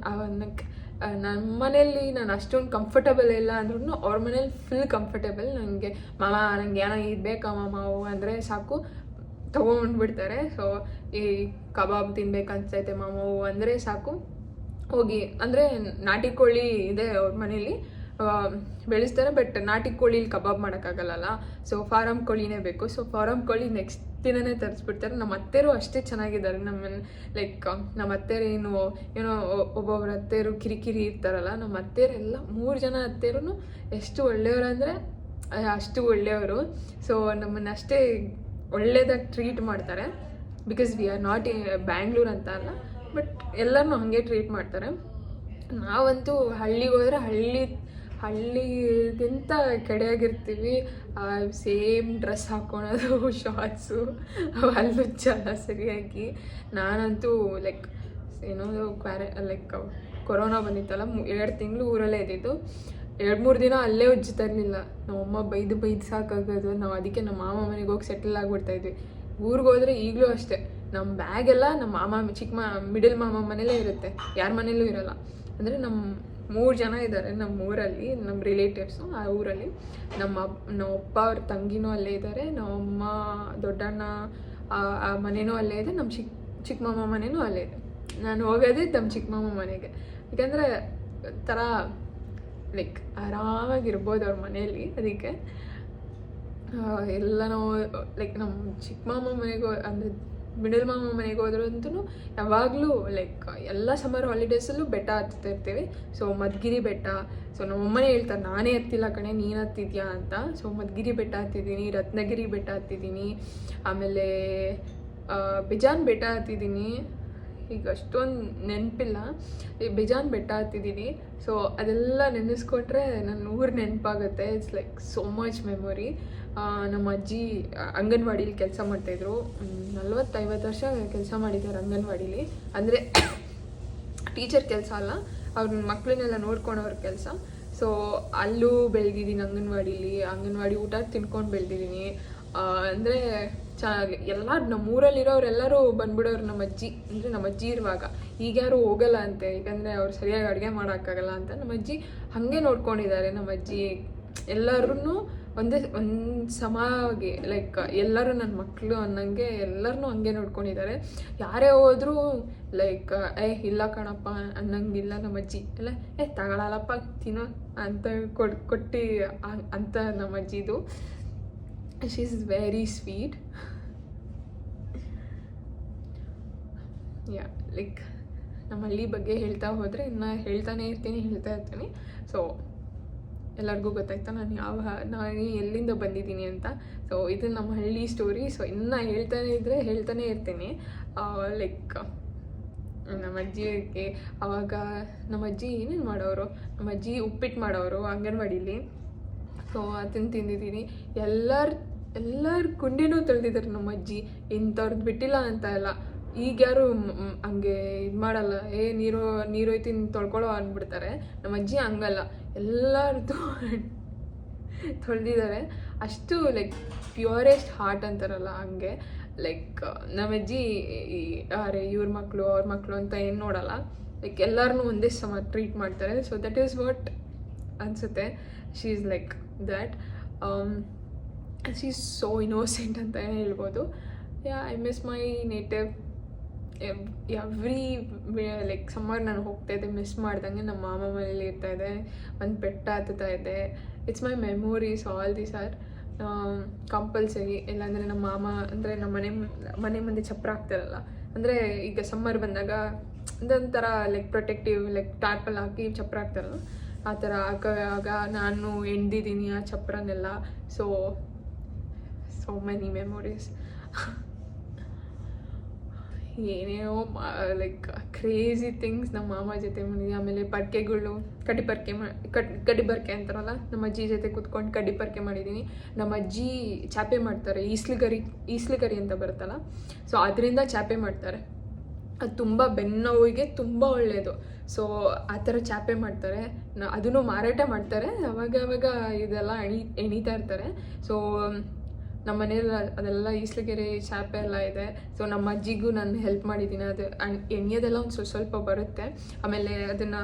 ನಮ್ಮ ಮನೇಲಿ ನಾನು ಅಷ್ಟೊಂದು ಕಂಫರ್ಟಬಲ್ ಇಲ್ಲ ಅಂದ್ರೂ ಅವ್ರ ಮನೇಲಿ ಫುಲ್ ಕಂಫರ್ಟಬಲ್ ನನಗೆ ಮಾಮ ನನಗೆ ಏನೋ ಇದು ಬೇಕಾ ಅವು ಅಂದರೆ ಸಾಕು. ತೊಗೊಂಡ್ಬಿಡ್ತಾರೆ. ಸೊ ಈ ಕಬಾಬ್ ತಿನ್ಬೇಕನ್ಸೈತೆ ಮಾಮವು ಅಂದರೆ ಸಾಕು. ಹೋಗಿ, ಅಂದರೆ ನಾಟಿ ಕೋಳಿ ಇದೆ ಅವ್ರ ಮನೇಲಿ ಬೆಳೆಸ್ತಾರೆ ಬಟ್ ನಾಟಿ ಕೋಳಿಲಿ ಕಬಾಬ್ ಮಾಡೋಕ್ಕಾಗಲ್ಲ ಸೊ ಫಾರಂ ಕೋಳಿನೇ ಬೇಕು. ಸೊ ಫಾರಂ ಕೋಳಿ ನೆಕ್ಸ್ಟ್ ದಿನನೇ ತರಿಸ್ಬಿಡ್ತಾರೆ. ನಮ್ಮ ಅತ್ತೆರು ಅಷ್ಟೇ ಚೆನ್ನಾಗಿದ್ದಾರೆ. ನಮ್ಮ ಲೈಕ್ ನಮ್ಮ ಅತ್ತೆರು ಏನು, ಏನೋ ಒಬ್ಬೊಬ್ಬರ ಅತ್ತೆರು ಕಿರಿಕಿರಿ ಇರ್ತಾರಲ್ಲ, ನಮ್ಮ ಅತ್ತೆಯರೆಲ್ಲ ಮೂರು ಜನ ಅತ್ತೆಯರು ಎಷ್ಟು ಒಳ್ಳೆಯವರು ಅಂದರೆ, ಅಷ್ಟು ಒಳ್ಳೆಯವರು. ಸೊ ನಮ್ಮನ್ನು ಅಷ್ಟೇ ಒಳ್ಳೆಯದಾಗಿ ಟ್ರೀಟ್ ಮಾಡ್ತಾರೆ. Because we are not Bangalore ಅಂತ ಅಲ್ಲ. ಬಟ್ ಎಲ್ಲರನ್ನೂ ಹಾಗೆ ಟ್ರೀಟ್ ಮಾಡ್ತಾರೆ. ನಾವಂತೂ ಹಳ್ಳಿಗೆ ಹೋದರೆ ಹಳ್ಳಿ, ಹಳ್ಳಿಗಿಂತ ಕಡೆಯಾಗಿರ್ತೀವಿ. ಸೇಮ್ ಡ್ರೆಸ್ ಹಾಕೊಳೋದು ಶಾರ್ಟ್ಸು ಅಲ್ಲುಚ್ಚಲ್ಲ ಸರಿಯಾಗಿ. ನಾನಂತೂ ಲೈಕ್ ಏನೋ ಕ್ವಾರ ಲೈಕ್ ಕೊರೋನಾ ಬಂದಿತ್ತಲ್ಲ ಎರಡು ತಿಂಗಳು ಊರಲ್ಲೇ ಇದ್ದಿದ್ದು. ಎರಡು ಮೂರು ದಿನ ಅಲ್ಲೇ ಉಜ್ಜಿ ಇರಲಿಲ್ಲ. ನಮ್ಮಮ್ಮ ಬೈದು ಬೈದು ಸಾಕಾಗೋದು. ನಾವು ಅದಕ್ಕೆ ನಮ್ಮ ಮಾಮ ಮನೆಗೆ ಹೋಗಿ ಸೆಟಲ್ ಆಗಿಬಿಡ್ತಾ ಇದ್ವಿ ಊರಿಗೆ ಹೋದರೆ ಈಗಲೂ ಅಷ್ಟೇ. ನಮ್ಮ ಬ್ಯಾಗ್ ಎಲ್ಲ ನಮ್ಮ ಮಾಮ ಚಿಕ್ಕ ಮಾ ಮಿಡಲ್ ಮಾಮ ಮನೇಲೇ ಇರುತ್ತೆ. ಯಾರ ಮನೇಲೂ ಇರಲ್ಲ. ಅಂದರೆ ನಮ್ಮ ಮೂರು ಜನ ಇದ್ದಾರೆ ನಮ್ಮ ಊರಲ್ಲಿ ನಮ್ಮ ರಿಲೇಟಿವ್ಸು ಆ ಊರಲ್ಲಿ. ನಮ್ಮ ನಮ್ಮ ಅಪ್ಪ ಅವ್ರ ತಂಗಿನೂ ಅಲ್ಲೇ ಇದ್ದಾರೆ ನಮ್ಮಮ್ಮ ದೊಡ್ಡಣ್ಣ, ಆ- ಮನೆನೂ ಅಲ್ಲೇ ಇದೆ ನಮ್ಮ ಚಿಕ್ಕ ಚಿಕ್ಕ ಮಾಮ ಮನೇನೂ ಅಲ್ಲೇ ಇದೆ. ನಾನು ಹೋಗೋದೇ ನಮ್ಮ ಚಿಕ್ಕ ಮಾಮ ಮನೆಗೆ. ಯಾಕಂದರೆ ಥರ ಲೈಕ್ ಆರಾಮಾಗಿರ್ಬೋದು ಅವ್ರ ಮನೆಯಲ್ಲಿ ಅದಕ್ಕೆ. ಎಲ್ಲ ನಾವು ಲೈಕ್ ನಮ್ಮ ಚಿಕ್ಕ ಮಾಮ ಮನೆಗೆ ಅಂದರೆ ಮಿಡಲ್ ಮಾಮ ಮನೆಗೆ ಹೋದ್ರಂತೂ ಯಾವಾಗಲೂ ಲೈಕ್ ಎಲ್ಲ ಸಮ್ಮರ್ ಹಾಲಿಡೇಸಲ್ಲೂ ಬೆಟ್ಟ ಹತ್ತಾ ಇರ್ತೀವಿ. ಸೊ ಮದ್ಗಿರಿ ಬೆಟ್ಟ. ಸೊ ನಮ್ಮಮ್ಮನೇ ಹೇಳ್ತಾರೆ ನಾನೇ ಹತ್ತಿಲ್ಲ ಕಣೆ, ನೀನು ಹತ್ತಿದ್ಯಾ ಅಂತ. ಸೊ ಮದ್ಗಿರಿ ಬೆಟ್ಟ ಹತ್ತಿದ್ದೀನಿ, ರತ್ನಗಿರಿ ಬೆಟ್ಟ ಹತ್ತಿದ್ದೀನಿ. ಆಮೇಲೆ ಬಿಜಾನ್ ಬೆಟ್ಟ ಹತ್ತಿದ್ದೀನಿ. ಈಗ ಅಷ್ಟೊಂದು ನೆನಪಿಲ್ಲ. ಬೇಜಾನ್ ಬೆಟ್ಟ ಹತ್ತಿದ್ದೀನಿ. ಸೊ ಅದೆಲ್ಲ ನೆನೆಸ್ಕೊಂಡ್ರೆ ನನ್ನ ಊರು ನೆನಪಾಗುತ್ತೆ. It's like so much memory ನಮ್ಮ ಅಜ್ಜಿ ಅಂಗನವಾಡಿಲಿ ಕೆಲಸ ಮಾಡ್ತಾಯಿದ್ರು. ನಲ್ವತ್ತೈವತ್ತು ವರ್ಷ ಕೆಲಸ ಮಾಡಿದ್ದಾರೆ ಅಂಗನವಾಡಿಲಿ. ಅಂದರೆ ಟೀಚರ್ ಕೆಲಸ ಅಲ್ಲ, ಅವ್ರ ಮಕ್ಕಳನ್ನೆಲ್ಲ ನೋಡ್ಕೊಳೋರ ಕೆಲಸ. ಸೊ ಅಲ್ಲೂ ಬೆಳೆದಿದ್ದೀನಿ ಅಂಗನವಾಡಿಲಿ. ಅಂಗನವಾಡಿ ಊಟ ತಿನ್ಕೊಂಡು ಬೆಳೆದಿದ್ದೀನಿ. ಅಂದರೆ ಚೆನ್ನಾಗಿ ಎಲ್ಲ ನಮ್ಮೂರಲ್ಲಿರೋರೆಲ್ಲರೂ ಬಂದ್ಬಿಡೋರು ನಮ್ಮ ಅಜ್ಜಿ. ಅಂದರೆ ನಮ್ಮ ಅಜ್ಜಿ ಇರುವಾಗ. ಈಗ ಯಾರು ಹೋಗಲ್ಲ ಅಂತೆ. ಯಾಕಂದರೆ ಅವ್ರು ಸರಿಯಾಗಿ ಅಡುಗೆ ಮಾಡೋಕ್ಕಾಗಲ್ಲ ಅಂತ ನಮ್ಮ ಅಜ್ಜಿ ಹಾಗೆ ನೋಡ್ಕೊಂಡಿದ್ದಾರೆ ನಮ್ಮ ಅಜ್ಜಿ. ಎಲ್ಲರೂ ಒಂದೇ ಒಂದು ಸಮಾಗಿ ಲೈಕ್ ಎಲ್ಲರೂ ನನ್ನ ಮಕ್ಕಳು ಅನ್ನಂಗೆ ಎಲ್ಲರನ್ನೂ ಹಂಗೆ ನೋಡ್ಕೊಂಡಿದ್ದಾರೆ. ಯಾರೇ ಹೋದರೂ ಲೈಕ್ ಏ, ಇಲ್ಲ ಕಣಪ್ಪ, ಅನ್ನಂಗಿಲ್ಲ ನಮ್ಮ ಅಜ್ಜಿ. ಅಲ್ಲ ಏ, ತಗೊಳಲ್ಲಪ್ಪ, ತಿನ್ನೋ, ಅಂತ ಕೊಡ್, ಕೊಟ್ಟು ಅಂತ ನಮ್ಮ ಅಜ್ಜಿದು. She is very sweet yeah like ನಮ್ಮ ಹಳ್ಳಿ ಬಗ್ಗೆ ಹೇಳ್ತಾ ಹೋದರೆ ಇನ್ನು ಹೇಳ್ತಾನೆ ಇರ್ತೀನಿ, ಹೇಳ್ತಾ ಇರ್ತೀನಿ. ಸೊ ಎಲ್ಲರಿಗೂ ಗೊತ್ತಾಯ್ತಾ? ನಾನು ಯಾವ ನಾನು ಎಲ್ಲಿಂದ ಬಂದಿದ್ದೀನಿ ಅಂತ. ಸೊ ಇದು ನಮ್ಮ ಹಳ್ಳಿ ಸ್ಟೋರಿ ಸೊ ಇನ್ನು ಹೇಳ್ತಾನೆ ಇದ್ದರೆ ಹೇಳ್ತಾನೆ ಇರ್ತೀನಿ. ಲೈಕ್ ನಮ್ಮ ಅಜ್ಜಿಗೆ ಅವಾಗ ನಮ್ಮ ಅಜ್ಜಿ ಏನೇನು ಮಾಡೋರು? ನಮ್ಮ ಅಜ್ಜಿ ಉಪ್ಪಿಟ್ಟು ಮಾಡೋರು ಅಂಗನವಾಡಿಲಿ. ಸೊ ಅದನ್ನು ತಿಂದಿದ್ದೀನಿ. ಎಲ್ಲರ ಎಲ್ಲರ ಕುಂಡಿನೂ ತೊಳೆದಿದ್ದಾರೆ ನಮ್ಮ ಅಜ್ಜಿ. ಇಂಥವ್ರದ್ದು ಬಿಟ್ಟಿಲ್ಲ ಅಂತ ಎಲ್ಲ ಈಗ ಯಾರು ಹಂಗೆ ಇದು ಮಾಡಲ್ಲ. ಏ, ನೀರು ನೀರು ಹೋಯ್ತಿನ ತೊಳ್ಕೊಳ್ಳೋ ಅಂದ್ಬಿಡ್ತಾರೆ. ನಮ್ಮ ಅಜ್ಜಿ ಹಂಗಲ್ಲ. ಎಲ್ಲರದ್ದು ತೊಳೆದಿದ್ದಾರೆ. ಅಷ್ಟು ಲೈಕ್ ಪ್ಯೂರೆಸ್ಟ್ ಹಾರ್ಟ್ ಅಂತಾರಲ್ಲ ಹಂಗೆ. ಲೈಕ್ ನಮ್ಮ ಅಜ್ಜಿ ಅರೆ, ಇವ್ರ ಮಕ್ಕಳು ಅವ್ರ ಮಕ್ಕಳು ಅಂತ ಏನು ನೋಡಲ್ಲ. ಲೈಕ್ ಎಲ್ಲರನ್ನೂ ಒಂದೇ ಸಮ ಟ್ರೀಟ್ ಮಾಡ್ತಾರೆ. ಸೊ ದಟ್ ಈಸ್ ವಾಟ್ ಅನಿಸುತ್ತೆ. She is like that she is so innocent ಅಂತ ಹೇಳ್ಬೋದು. Yeah I miss my native every like summer ನಾನು ಹೋಗ್ತಾ ಇದ್ದೆ ಮಿಸ್ ಮಾಡ್ದಂಗೆ ನಮ್ಮ ಮಾಮ ಮನೇಲಿ ಇರ್ತಾ ಇದೆ ಒಂದು ಬೆಟ್ಟ ಹತ್ತುತ್ತಾ ಇದೆ it's my memories all these are compulsory ಇಲ್ಲಾಂದರೆ ನಮ್ಮ ಮಾಮ, ಅಂದರೆ ನಮ್ಮ ಮನೆ ಮನೆ ಮುಂದೆ ಚಪ್ರ ಆಗ್ತಿರಲ್ಲ ಅಂದರೆ ಈಗ ಸಮ್ಮರ್ ಬಂದಾಗ ಒಂದೊಂಥರ ಲೈಕ್ ಪ್ರೊಟೆಕ್ಟಿವ್ ಲೈಕ್ ಟಾರ್ಪಲ್ ಹಾಕಿ ಚಪ್ರ ಹಾಕ್ತಿರಲ್ಲ, ಆ ಥರ ಹಾಕುವಾಗ ನಾನು ಎಂದಿದ್ದೀನಿ ಆ ಚಪ್ರನೆಲ್ಲ. ಸೊ ಸೋ ಮೆನಿ ಮೆಮೊರೀಸ್ ಏನೇನೋ ಲೈಕ್ ಕ್ರೇಜಿ ಥಿಂಗ್ಸ್ ನಮ್ಮ ಮಾಮ ಜೊತೆ ಮಾಡಿದ್ವಿ. ಆಮೇಲೆ ಪರ್ಕೆಗಳು ಕಡಿಪರ್ಕೆ ಮಾ, ಕಡ್ ಕಡಿಬರ್ಕೆ ಅಂತಾರಲ್ಲ, ನಮ್ಮ ಅಜ್ಜಿ ಜೊತೆ ಕೂತ್ಕೊಂಡು ಕಡಿಪರ್ಕೆ ಮಾಡಿದ್ದೀನಿ ನಮ್ಮ ಅಜ್ಜಿ ಚಾಪೆ ಮಾಡ್ತಾರೆ, ಈಸ್ಲಿಗರಿ ಈಸ್ಲಿಗರಿ ಅಂತ ಬರುತ್ತಲ್ಲ. ಸೊ ಅದರಿಂದ ಚಾಪೆ ಮಾಡ್ತಾರೆ. ಅದು ತುಂಬ ಬೆನ್ನೋವಿಗೆ ತುಂಬ ಒಳ್ಳೆಯದು ಸೊ ಆ ಥರ ಚಾಪೆ ಮಾಡ್ತಾರೆ. ಅದನ್ನು ಮಾರಾಟ ಮಾಡ್ತಾರೆ. ಅವಾಗ ಅವಾಗ ಇದೆಲ್ಲ ಎಣಿ, ಎಣಿತಾ ಇರ್ತಾರೆ. ಸೊ ನಮ್ಮ ಅದೆಲ್ಲ ಈಸ್ಲಗೆರೆ ಚಾಪೆ ಎಲ್ಲ ಇದೆ. ಸೊ ನಮ್ಮ ಅಜ್ಜಿಗೂ ನಾನು ಹೆಲ್ಪ್ ಮಾಡಿದ್ದೀನಿ. ಅದು ಆ್ಯಂಡ್ ಎಣ್ಣೆದೆಲ್ಲ ಒಂದು ಸ್ವಲ್ಪ ಸ್ವಲ್ಪ ಬರುತ್ತೆ. ಆಮೇಲೆ ಅದನ್ನು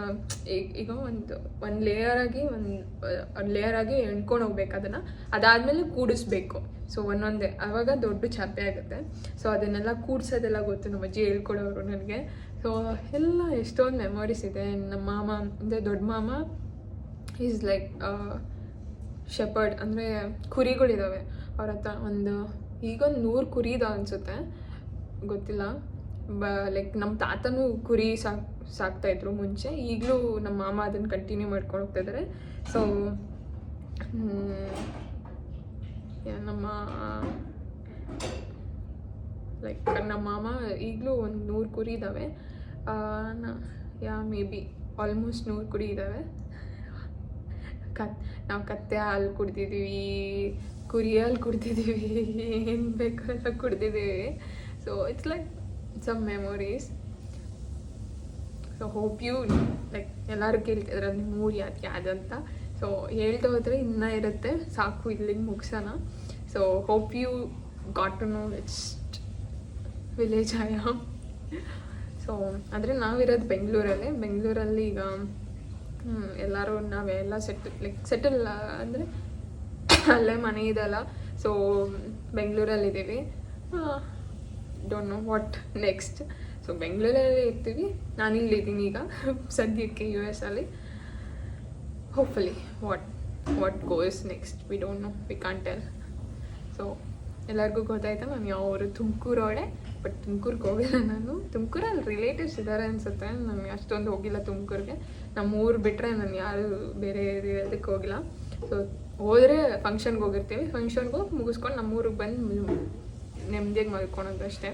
ಈಗ ಒಂದು ಒಂದು ಲೇಯರ್ ಆಗಿ ಒಂದು ಲೇಯರ್ ಆಗಿ ಎಣ್ಕೊಂಡು ಹೋಗ್ಬೇಕು ಅದನ್ನು. ಅದಾದಮೇಲೆ ಕೂಡಿಸ್ಬೇಕು. ಸೊ ಒಂದೊಂದೇ ಆವಾಗ ದೊಡ್ಡ ಚಾಪೆ ಆಗುತ್ತೆ. ಸೊ ಅದನ್ನೆಲ್ಲ ಕೂಡ್ಸೋದೆಲ್ಲ ಗೊತ್ತು ನಮ್ಮ ಅಜ್ಜಿ ಹೇಳ್ಕೊಡೋರು ನನಗೆ. ಸೊ ಎಲ್ಲ ಎಷ್ಟೊಂದು ಮೆಮೊರೀಸ್ ಇದೆ. ನಮ್ಮ ಮಾಮ, ಅಂದರೆ ದೊಡ್ಡ ಮಾಮ ಈಸ್ ಲೈಕ್ ಶೆಪರ್ಡ್ ಅಂದರೆ ಕುರಿಗಳಿದ್ದಾವೆ ಅವ್ರ ಹತ್ರ ಒಂದು ಈಗೊಂದು ನೂರು ಕುರಿ ಇದಾವೆ ಅನಿಸುತ್ತೆ. ಗೊತ್ತಿಲ್ಲ. ಬ ಲೈಕ್ ನಮ್ಮ ತಾತನೂ ಕುರಿ ಸಾಕ್ ಸಾಕ್ತಾಯಿದ್ರು ಮುಂಚೆ. ಈಗಲೂ ನಮ್ಮ ಮಾಮ ಅದನ್ನು ಕಂಟಿನ್ಯೂ ಮಾಡ್ಕೊಂಡು ಹೋಗ್ತಾ ಇದ್ದಾರೆ ಸೊ ನಮ್ಮ ಲೈಕ್ ನಮ್ಮ ಮಾಮ ಈಗಲೂ ಒಂದು ನೂರು ಕುರಿ ಇದ್ದಾವೆ ಯಾ ಮೇ ಬಿ ಆಲ್ಮೋಸ್ಟ್ ನೂರು ಕುರಿ ಇದ್ದಾವೆ ಕತ್, ನಾವು ಕತ್ತೆ ಹಾಲು ಕುಡ್ದಿದ್ದೀವಿ ಕುರಿ ಕುಡ್ತಿದ್ದೀವಿ ಏನು ಬೇಕೋ ಎಲ್ಲ ಕುಡ್ದಿದ್ದೀವಿ. So it's like some memories so hope you like ಎಲ್ಲರೂ ಕೇಳ್ತಿದ್ರೆ ನಿಮ್ಮ ಊರು ಯಾತಿ ಯಾವ್ದಂತ ಸೊ ಹೇಳ್ತಾ ಹೋದರೆ ಇನ್ನೂ ಇರುತ್ತೆ. ಸಾಕು ಇಲ್ಲಿಗೆ ಮುಗಿಸೋಣ so hope you got to know its village um so ಅಂದರೆ ನಾವಿರೋದು ಬೆಂಗಳೂರಲ್ಲೇ. ಬೆಂಗಳೂರಲ್ಲಿ ಈಗ ಎಲ್ಲರೂ ನಾವೆಲ್ಲ ಸೆಟಲ್ ಲೈಕ್ ಸೆಟಲ್ ಅಂದರೆ ಅಲ್ಲೇ ಮನೆ ಇದೆಲ್ಲ so ಬೆಂಗಳೂರಲ್ಲಿದ್ದೀವಿ. Don't know what next so ಬೆಂಗಳೂರಲ್ಲಿ ಇರ್ತೀವಿ. ನಾನು ಇಲ್ಲಿದ್ದೀನಿ ಈಗ, ಸದ್ಯಕ್ಕೆ ಯು ಎಸ್ ಅಲ್ಲಿ. Hopefully what what goes next we don't know we can't tell so ಎಲ್ಲರಿಗೂ ಗೊತ್ತಾಯ್ತಾ ನಾನು ಯಾವ ಊರು? ತುಮಕೂರವಳೆ ಬಟ್ ತುಮಕೂರ್ಗೆ ಹೋಗಿಲ್ಲ ನಾನು. ತುಮಕೂರಲ್ಲಿ ರಿಲೇಟಿವ್ಸ್ ಇದ್ದಾರೆ ಅನ್ಸುತ್ತೆ. ನಾನು ಅಷ್ಟೊಂದು ಹೋಗಿಲ್ಲ ತುಮಕೂರಿಗೆ. ನಮ್ಮ ಊರು ಬಿಟ್ಟರೆ ನಾನು ಯಾರು ಬೇರೆ ಇದಕ್ಕೆ ಹೋಗಿಲ್ಲ. ಸೊ ಹೋದರೆ ಫಂಕ್ಷನ್ಗೆ ಹೋಗಿರ್ತೀವಿ. ಫಂಕ್ಷನ್ಗೆ ಹೋಗಿ ಮುಗಿಸ್ಕೊಂಡು ನಮ್ಮ ಊರಿಗೆ ಬಂದು ನೆಮ್ಮದಿಯಾಗಿ ಮಲ್ಕೊಳೋದು ಅಷ್ಟೇ.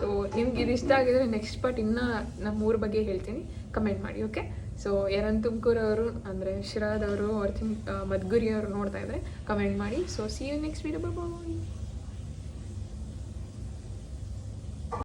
ಸೊ ನಿಮ್ಗೆ ಇದು ಇಷ್ಟ ಆಗಿದ್ರೆ ನೆಕ್ಸ್ಟ್ ಪಾರ್ಟ್ ಇನ್ನೂ ನಮ್ಮ ಊರ ಬಗ್ಗೆ ಹೇಳ್ತೀನಿ. ಕಮೆಂಟ್ ಮಾಡಿ ಓಕೆ ಸೊ ಯಾರನ್ನ ತುಮಕೂರವರು ಅಂದರೆ ಶಿರಾದವರು ಅವ್ರ ತಿಂಗ್ ಮದ್ಗುರಿಯವರು ನೋಡ್ತಾ ಇದ್ರೆ ಕಮೆಂಟ್ ಮಾಡಿ. So see you next video bye